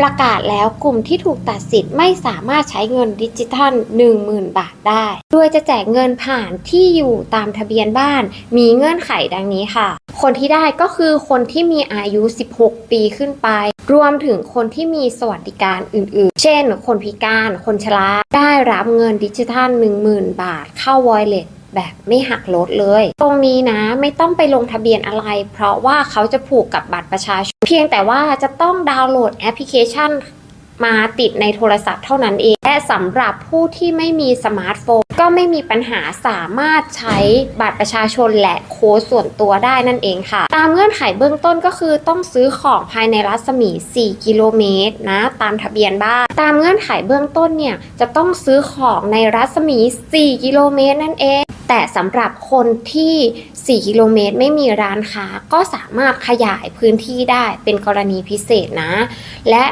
ประกาศแล้วกลุ่มที่ถูกตัดสิทธิ์ไม่สามารถใช้เงินดิจิทัล 10,000 บาทได้ โดยจะแจกเงินผ่านที่อยู่ตามทะเบียนบ้าน มีเงื่อนไขดังนี้ค่ะ คนที่ได้ก็คือคนที่มีอายุ 16 ปีขึ้นไป รวมถึงคนที่มีสวัสดิการอื่นๆ เช่น คนพิการ คนชราได้รับเงินดิจิทัล 10,000 บาทเข้าวอยเล็ตแบบไม่หักลดเลย ตรงนี้นะไม่ต้องไปลงทะเบียนอะไร เพราะว่าเขาจะผูกกับบัตรประชาชน พียงแต่ว่าจะต้องดาวน์โหลดแอปพลิเคชันมาติดในโทรศัพท์เท่านั้นเอง และสำหรับผู้ที่ไม่มีสมาร์ทโฟน ก็ไม่มีปัญหาสามารถใช้บัตรประชาชนและโค้ดส่วนตัวได้นั่นเองค่ะ ตามเงื่อนไขเบื้องต้นก็คือต้องซื้อของภายในรัศมี 4 กิโลเมตรนะ ตามทะเบียนบ้าน ตามเงื่อนไขเบื้องต้นเนี่ยจะต้องซื้อของในรัศมี 4 กิโลเมตรนั่นเอง แต่สำหรับคนที่ 4 กิโลเมตร ไม่มีร้านค้า ก็สามารถขยายพื้นที่ได้เป็นกรณีพิเศษนะ และ